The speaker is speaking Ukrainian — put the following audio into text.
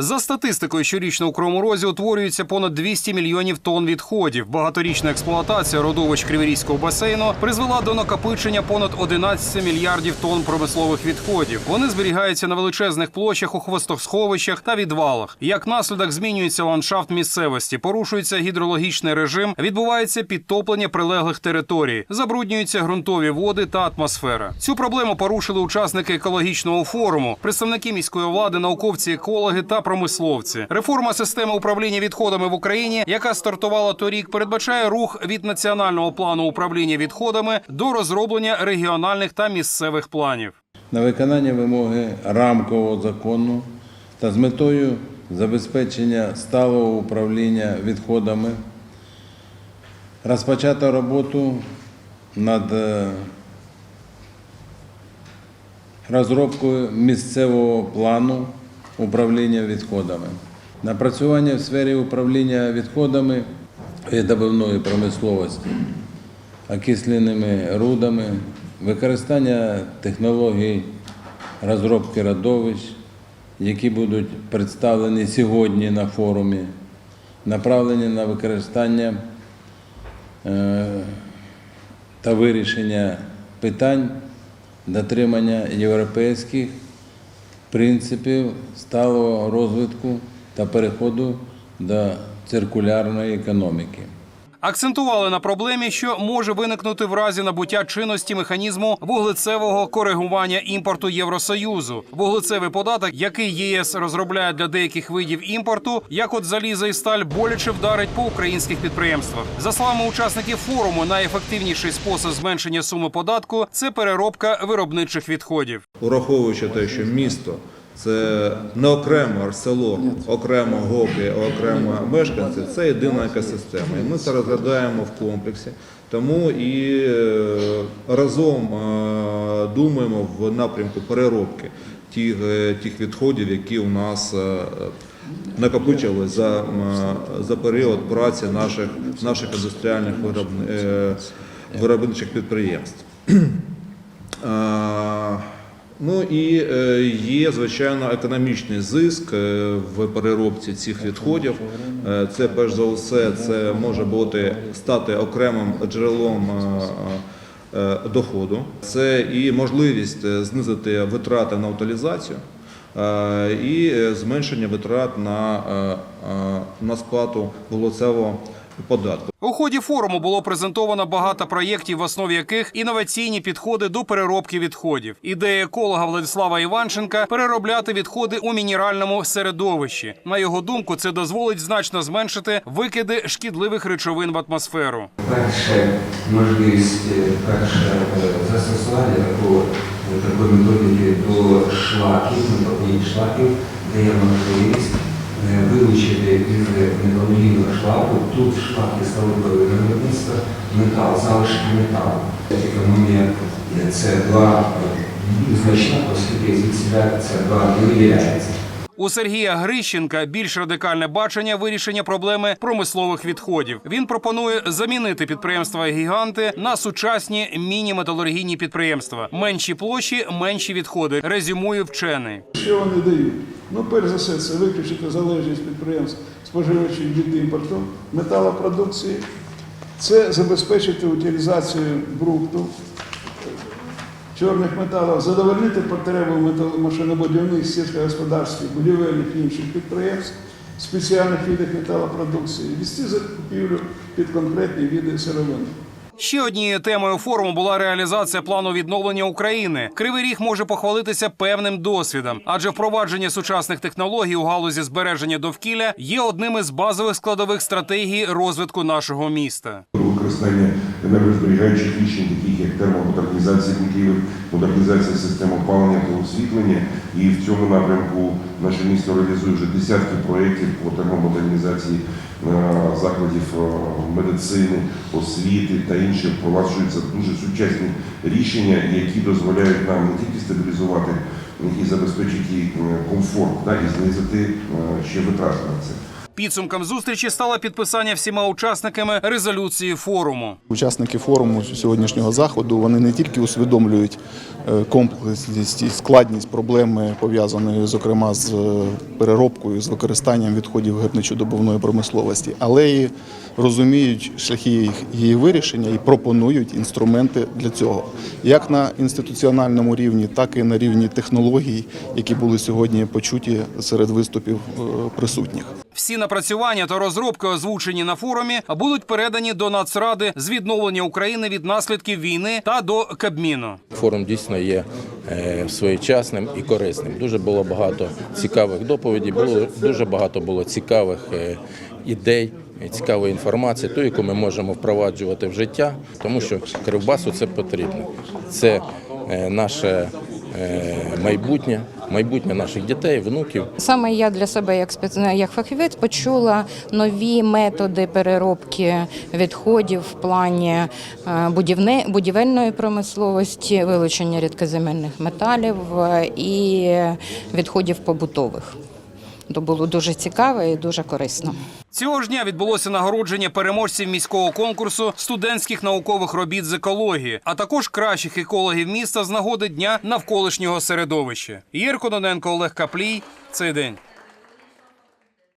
За статистикою, щорічно у Кривому Розі утворюється понад 200 мільйонів тонн відходів. Багаторічна експлуатація родовищ Криворізького басейну призвела до накопичення понад 11 мільярдів тонн промислових відходів. Вони зберігаються на величезних площах у хвостосховищах та відвалах. Як наслідок змінюється ландшафт місцевості, порушується гідрологічний режим, відбувається підтоплення прилеглих територій, забруднюються ґрунтові води та атмосфера. Цю проблему порушили учасники екологічного форуму, представники міської влади, науковці, екологи та промисловці. Реформа системи управління відходами в Україні, яка стартувала торік, передбачає рух від національного плану управління відходами до розроблення регіональних та місцевих планів. на виконання вимоги рамкового закону та з метою забезпечення сталого управління відходами розпочато роботу над е, розробкою місцевого плану управління відходами. Напрацювання в сфері управління відходами видобувної промисловості окисленими рудами, використання технологій розробки родовищ, які будуть представлені сьогодні на форумі, направлені на використання е, та вирішення питань дотримання європейських принципів сталого розвитку та переходу до циркулярної економіки. Акцентували на проблемі, що може виникнути в разі набуття чинності механізму вуглецевого коригування імпорту Євросоюзу. Вуглецевий податок, який ЄС розробляє для деяких видів імпорту, як от заліза і сталь, боляче вдарить по українських підприємствах. За словами учасників форуму, найефективніший спосіб зменшення суми податку це переробка виробничих відходів. Ураховуючи те, що місто це не окремо село, окремо ГОПи, окремо мешканці, це єдина екосистема. І ми це розглядаємо в комплексі. Тому і е, разом е, думаємо в напрямку переробки тих, е, тих відходів, які у нас е, накопичили за, за період праці наших, наших індустріальних виробни- виробничих підприємств. Ну і е, є, звичайно, економічний зиск е, в переробці цих відходів. Е, Це перш за все, це може бути стати окремим джерелом доходу. Це і можливість знизити витрати на утилізацію і зменшення витрат на, на сплату вуглецевого податку. Ході форуму було презентовано багато проєктів, в основі яких інноваційні підходи до переробки відходів. Ідея еколога Владислава Іванченка переробляти відходи у мінеральному середовищі. На його думку, це дозволить значно зменшити викиди шкідливих речовин в атмосферу. Перше можливість, е, перше е, застосування такого, е, такої методики до шлаків, методії шлаків, дає можливість е, вилучити із металургійного шлаку, тут шлаки сталевої виробництва, метал, залишки металу. Економія е, СО2 е, значна, оскільки звідсіля СО2 не виділяється. У Сергія Грищенка більш радикальне бачення вирішення проблеми промислових відходів. Він пропонує замінити підприємства гіганти на сучасні міні-металургійні підприємства. Менші площі, менші відходи. Резюмує вчений. Що вони дають? Ну, перш за все, це виключити залежність підприємств споживачів від імпорту металопродукції, це забезпечити утилізацію брухту, чорних металів, задовольнити потребу метал- машинобудівних, сільськогосподарських, будівельних і інших підприємств, спеціальних видів металопродукції, вести закупівлю під конкретні види сировини. Ще однією темою форуму була реалізація плану відновлення України. Кривий ріг може похвалитися певним досвідом, адже впровадження сучасних технологій у галузі збереження довкілля є одним із базових складових стратегій розвитку нашого міста. Використання енергозберігаючих рішень, таких як термомодернізація будівель, модернізація систем опалення та освітлення. І в цьому напрямку наше місто реалізує вже десятки проєктів по термомодернізації е, закладів е, медицини, освіти та інших. Впроваджуються дуже сучасні рішення, які дозволяють нам не тільки стабілізувати і забезпечити е, комфорт, да, і знизити ще витрати на це. Підсумком зустрічі стало підписання всіма учасниками резолюції форуму. Учасники форуму сьогоднішнього заходу вони не тільки усвідомлюють комплексність і складність проблеми пов'язаної, зокрема, з е, переробкою, з використанням відходів гірничодобувної промисловості, але і розуміють шляхи їх- її вирішення і пропонують інструменти для цього, як на інституціональному рівні, так і на рівні технологій, які були сьогодні почуті серед виступів е, присутніх. Всі напрацювання та розробки, озвучені на форумі, будуть передані до Нацради з відновлення України від наслідків війни та до Кабміну. Форум дійсно є е, своєчасним і корисним. Дуже було багато цікавих доповідей, було дуже багато було цікавих е, ідей. Цікавої інформації, ту, яку ми можемо впроваджувати в життя, тому що Кривбасу це потрібно. Це е, наше майбутнє, майбутнє наших дітей, внуків. Саме я для себе, як спец- як фахівець, почула нові методи переробки відходів в плані е, будівне, будівельної промисловості, вилучення рідкоземельних металів е, і відходів побутових. То було дуже цікаво і дуже корисно. Цього ж дня відбулося нагородження переможців міського конкурсу студентських наукових робіт з екології, а також кращих екологів міста з нагоди дня навколишнього середовища. Єрко Доненко, Олег Каплій. Цей день.